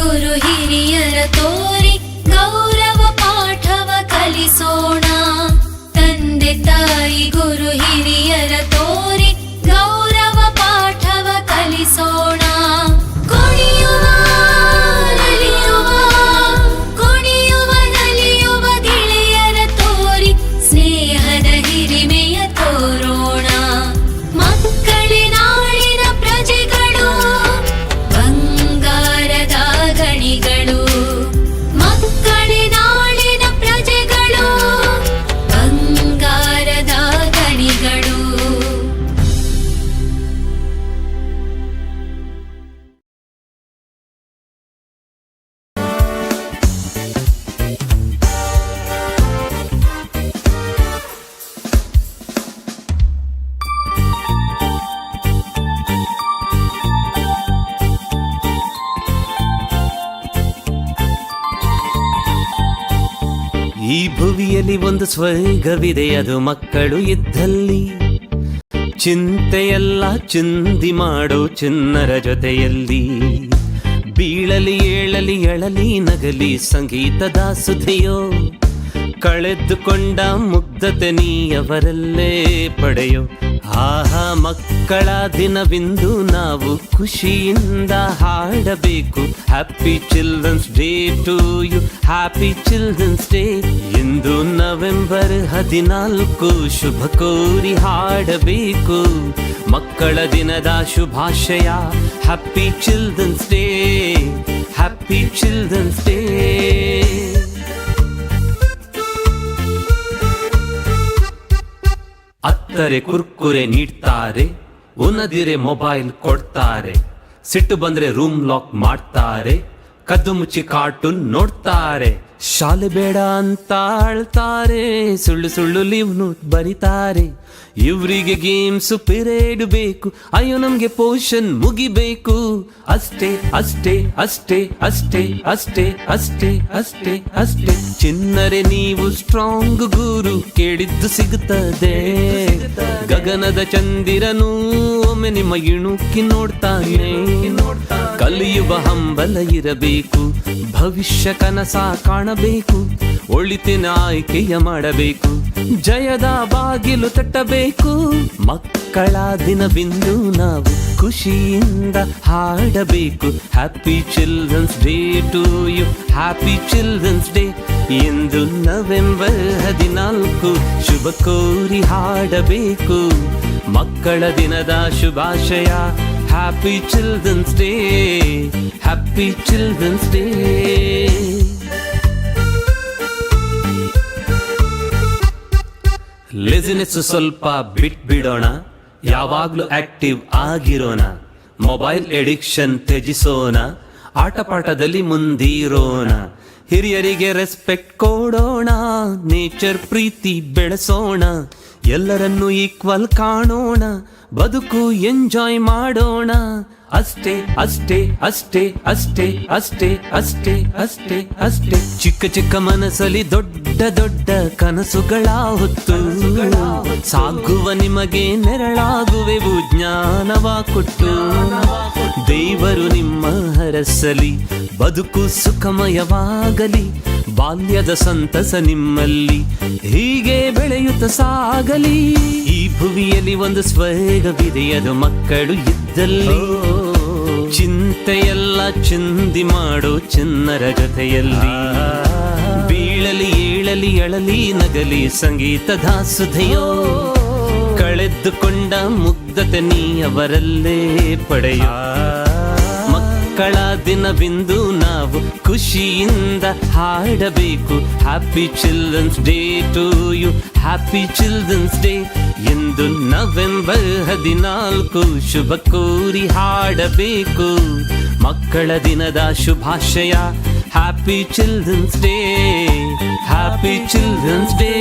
ಗುರು ಹಿರಿಯರ ತೋರಿ ಗೌರವ ಪಾಠವ ಕಲಿಸೋಣ. ತಂದೆ ತಾಯಿ ಗುರು ಈ ಭುವಿಯಲ್ಲಿ ಒಂದು ಸ್ವರ್ಗವಿದೆ, ಅದು ಮಕ್ಕಳು ಇದ್ದಲ್ಲಿ ಚಿಂತೆಯೆಲ್ಲ, ಚಿಂದಿ ಮಾಡೋ ಚಿನ್ನರ ಜೊತೆಯಲ್ಲಿ. ಬೀಳಲಿ, ಏಳಲಿ ಎಳಲಿ ನಗಲಿ ಸಂಗೀತದ ಸುಧಿಯೋ ಕಳೆದುಕೊಂಡ ಮುಗ್ಧತೆ ನೀವರಲ್ಲೇ ಪಡೆಯೋ. ಆಹಾ, ಮಕ್ಕಳ ದಿನವಿಂದು ನಾವು ಖುಷಿಯಿಂದ ಹಾಡಬೇಕು. Happy children's day to you happy children's day into November ಹದಿನಾಲ್ಕು, ಶುಭ ಕೋರಿ ಹಾಡಬೇಕು. ಮಕ್ಕಳ ದಿನದ ಶುಭಾಶಯ. Happy children's day happy children's day ನಕ್ಕರೆ Kurkure ನೀಡ್ತಾರೆ ಉನ್ನದಿರೆ ಮೊಬೈಲ್ ಕೊಡ್ತಾರೆ. ಸಿಟ್ಟು ಬಂದ್ರೆ ರೂಮ್ ಲಾಕ್ ಮಾಡ್ತಾರೆ, ಕದ್ದು ಮುಚ್ಚಿ ಕಾರ್ಟೂನ್ ನೋಡ್ತಾರೆ. ಶಾಲೆ ಬೇಡ ಅಂತ ಆಳ್ತಾರೆ, ಸುಳ್ಳು ಸುಳ್ಳು ಲೀವ್ ನೋಟ್ ಬರಿತಾರೆ. ಇವ್ರಿಗೆ ಗೇಮ್ಸ್ ಪಿರೇಡ್ ಬೇಕು. ಅಯ್ಯೋ, ನಮ್ಗೆ ಪೋಷನ್ ಮುಗಿಬೇಕು. ಅಷ್ಟೇ ಅಷ್ಟೇ ಅಷ್ಟೇ ಅಷ್ಟೇ ಅಷ್ಟೇ ಅಷ್ಟೇ ಅಷ್ಟೇ ಅಷ್ಟೇ. ಚಿನ್ನರೆ ನೀವು ಸ್ಟ್ರಾಂಗ್ ಗುರು. ಕೇಳಿದ್ದು ಸಿಗುತ್ತದೆ. ಗಗನದ ಚಂದಿರನು ಒಮ್ಮೆ ನಿಮ್ಮ ಇಣುಕಿ ನೋಡ್ತಾನೆ. ಕಲಿಯುವ ಹಂಬಲ ಇರಬೇಕು. ಭವಿಷ್ಯ ಕನಸ ಕಾಣಬೇಕು. ಒಳಿತಿನ ಆಯ್ಕೆಯ ಮಾಡಬೇಕು. ಜಯದ ಬಾಗಿಲು ತಟ್ಟಬೇಕು. ಮಕ್ಕಳ ದಿನವಿಂದು ನಾವು ಖುಷಿಯಿಂದ ಹಾಡಬೇಕು. Happy children's day to you happy children's day ಎಂದು ನವೆಂಬರ್ ಹದಿನಾಲ್ಕು, ಶುಭ ಕೋರಿ ಹಾಡಬೇಕು. ಮಕ್ಕಳ ದಿನದ ಶುಭಾಶಯ. Happy children's day happy children's day laziness ಸ್ವಲ್ಪ ಬಿಟ್ ಬಿಡೋಣ ಯಾವಾಗ್ಲೂ ಆಕ್ಟಿವ್ ಆಗಿರೋಣ. ಮೊಬೈಲ್ ಎಡಿಕ್ಷನ್ ತ್ಯಜಿಸೋಣ. ಆಟಪಾಠದಲ್ಲಿ ಮುಂದಿರೋಣ. ಹಿರಿಯರಿಗೆ ರೆಸ್ಪೆಕ್ಟ್ ಕೊಡೋಣ. ನೇಚರ್ ಪ್ರೀತಿ ಬೆಳೆಸೋಣ. ಎಲ್ಲರನ್ನೂ ಈಕ್ವಲ್ ಕಾಣೋಣ. ಬದುಕು ಎಂಜಾಯ್ ಮಾಡೋಣ. ಅಷ್ಟೇ ಅಷ್ಟೇ ಅಷ್ಟೇ ಅಷ್ಟೇ ಅಷ್ಟೇ ಅಷ್ಟೇ ಅಷ್ಟೇ ಅಷ್ಟೇ. ಚಿಕ್ಕ ಚಿಕ್ಕ ಮನಸ್ಸಲ್ಲಿ ದೊಡ್ಡ ದೊಡ್ಡ ಕನಸುಗಳ ಹೊತ್ತು ಸಾಗುವ ನಿಮಗೆ ನೆರಳಾಗುವೆವು ಜ್ಞಾನವ ಕೊಟ್ಟು. ದೇವರು ನಿಮ್ಮ ಹರಸಲಿ, ಬದುಕು ಸುಖಮಯವಾಗಲಿ, ಬಾಲ್ಯದ ಸಂತಸ ನಿಮ್ಮಲ್ಲಿ ಹೀಗೆ ಬೆಳೆಯುತ್ತ ಸಾಗಲಿ. ಈ ಭುವಿಯಲ್ಲಿ ಒಂದು ಸ್ವರ್ಗವಿದೆ ಅದು ಮಕ್ಕಳು ಇದ್ದಲ್ಲಿ ಚಿಂತೆಯೆಲ್ಲ ಚಿಂದಿ ಮಾಡೋ ಚಿನ್ನರ ಜೊತೆಯಲ್ಲಿ. ಬೀಳಲಿ, ಏಳಲಿ, ಅಳಲಿ, ನಗಲಿ ಸಂಗೀತ ದಾಸುಧೆಯೋ. ಕಳೆದುಕೊಂಡ ಮುಗ್ಧತೆ ನೀ ಅವರಲ್ಲೇ ಪಡೆಯೋ. ಮಕ್ಕಳ ದಿನವಿಂದು ನಾವು ಖುಷಿಯಿಂದ ಹಾಡಬೇಕು. Happy children's day to you happy children's day ಎಂದು ನವೆಂಬರ್ ಹದಿನಾಲ್ಕು ಶುಭ ಕೋರಿ ಹಾಡಬೇಕು. ಮಕ್ಕಳ ದಿನದ ಶುಭಾಶಯ. Happy children's day happy children's day